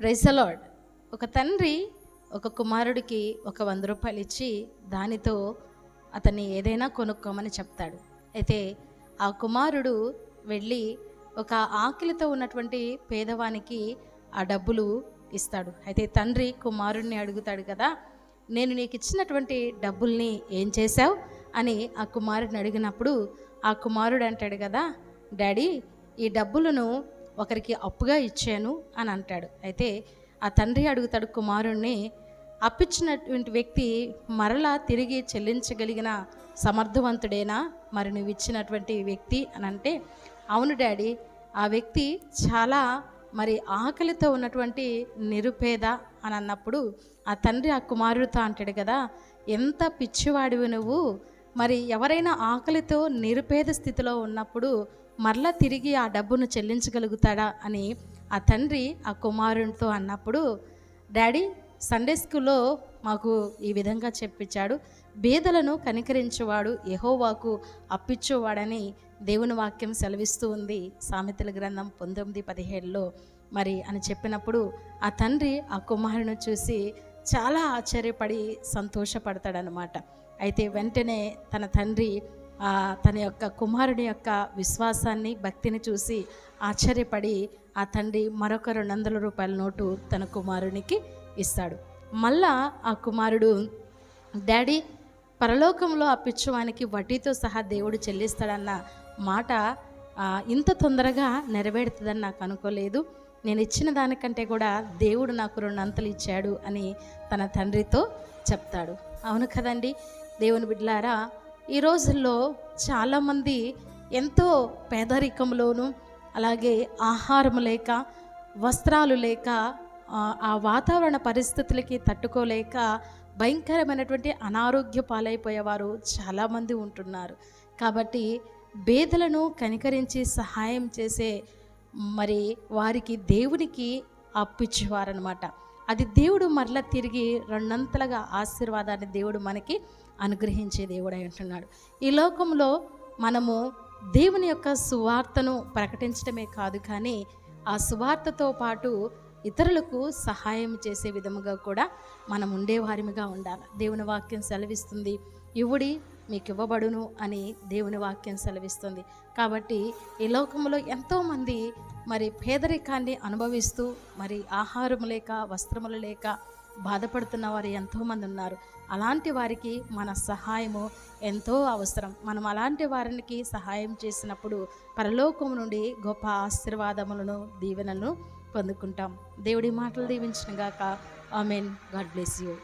రైసలాడ్ ఒక తండ్రి ఒక కుమారుడికి ఒక వంద రూపాయలు ఇచ్చి దానితో అతన్ని ఏదైనా కొనుక్కోమని చెప్తాడు. అయితే ఆ కుమారుడు వెళ్ళి ఒక ఆకలితో ఉన్నటువంటి పేదవానికి ఆ డబ్బులు ఇస్తాడు. అయితే తండ్రి కుమారుడిని అడుగుతాడు కదా నేను నీకు ఇచ్చినటువంటి డబ్బుల్ని ఏం చేశావు? అని ఆ కుమారుడిని అడిగినప్పుడు ఆ కుమారుడు అంటాడు కదా డాడీ ఈ డబ్బులను ఒకరికి అప్పుగా ఇచ్చాను అని అంటాడు. అయితే ఆ తండ్రి అడుగుతాడు కుమారుణ్ణి అప్పిచ్చినటువంటి వ్యక్తి మరలా తిరిగి చెల్లించగలిగిన సమర్థవంతుడేనా? మరి నువ్వు ఇచ్చినటువంటి వ్యక్తి? అని అంటే అవును డాడీ ఆ వ్యక్తి చాలా మరి ఆకలితో ఉన్నటువంటి నిరుపేద అని అన్నప్పుడు ఆ తండ్రి ఆ కుమారుడితో అంటాడు కదా ఎంత పిచ్చివాడివి నువ్వు. మరి ఎవరైనా ఆకలితో నిరుపేద స్థితిలో ఉన్నప్పుడు మరలా తిరిగి ఆ డబ్బును చెల్లించగలుగుతాడా అని ఆ తండ్రి ఆ కుమారునితో అన్నప్పుడు డాడీ సండే స్కూల్లో మాకు ఈ విధంగా చెప్పించాడు. బీదలను కనికరించేవాడు యహోవాకు అప్పిచ్చేవాడని దేవుని వాక్యం సెలవిస్తూ ఉంది. సామెతల గ్రంథం పంతొమ్మిది పదిహేడులో మరి అని చెప్పినప్పుడు ఆ తండ్రి ఆ కుమారుని చూసి చాలా ఆశ్చర్యపడి సంతోషపడతాడనమాట అయితే వెంటనే తన తండ్రి తన యొక్క కుమారుడి యొక్క విశ్వాసాన్ని భక్తిని చూసి ఆశ్చర్యపడి ఆ తండ్రి మరొక రెండు వందల రూపాయల నోటు తన కుమారునికి ఇస్తాడు. మళ్ళా ఆ కుమారుడు డాడీ పరలోకంలో ఆ పిచ్చువానికి వడ్డీతో సహా దేవుడు చెల్లిస్తాడన్న మాట ఇంత తొందరగా నెరవేరుతుందని నాకు అనుకోలేదు. నేను ఇచ్చిన దానికంటే కూడా దేవుడు నాకు రెండు అంతలు ఇచ్చాడు అని తన తండ్రితో చెప్తాడు. అవును కదండి దేవుని బిడ్డలారా ఈ రోజుల్లో చాలామంది ఎంతో పేదరికంలోనూ అలాగే ఆహారం లేక వస్త్రాలు లేక ఆ, వాతావరణ పరిస్థితులకి తట్టుకోలేక భయంకరమైనటువంటి అనారోగ్య పాలైపోయేవారు చాలామంది ఉంటున్నారు. కాబట్టి బేదలను కనికరించి సహాయం చేసే మరి వారికి దేవునికి అప్పిచ్చేవారనమాట అది దేవుడు మరలా తిరిగి రెండంతలుగా ఆశీర్వాదాన్ని దేవుడు మనకి అనుగ్రహించే దేవుడై ఉంటున్నాడు. ఈ లోకంలో మనము దేవుని యొక్క సువార్తను ప్రకటించడమే కాదు కానీ ఆ సువార్తతో పాటు ఇతరులకు సహాయం చేసే విధముగా కూడా మనం ఉండేవారిగా ఉండాలి. దేవుని వాక్యం సెలవిస్తుంది ఇవుడి మీకు ఇవ్వబడును అని దేవుని వాక్యం సెలవిస్తుంది. కాబట్టి ఈ లోకంలో ఎంతోమంది మరి పేదరికాన్ని అనుభవిస్తూ మరి ఆహారం లేక వస్త్రములు లేక బాధపడుతున్న వారు ఎంతోమంది ఉన్నారు. అలాంటి వారికి మన సహాయము ఎంతో అవసరం. మనం అలాంటి వారికి సహాయం చేసినప్పుడు పరలోకం నుండి గొప్ప ఆశీర్వాదములను దీవెనలను పొందుకుంటాం. దేవుడి మాటలు దీవించిన గాక ఆమెన్. God bless you.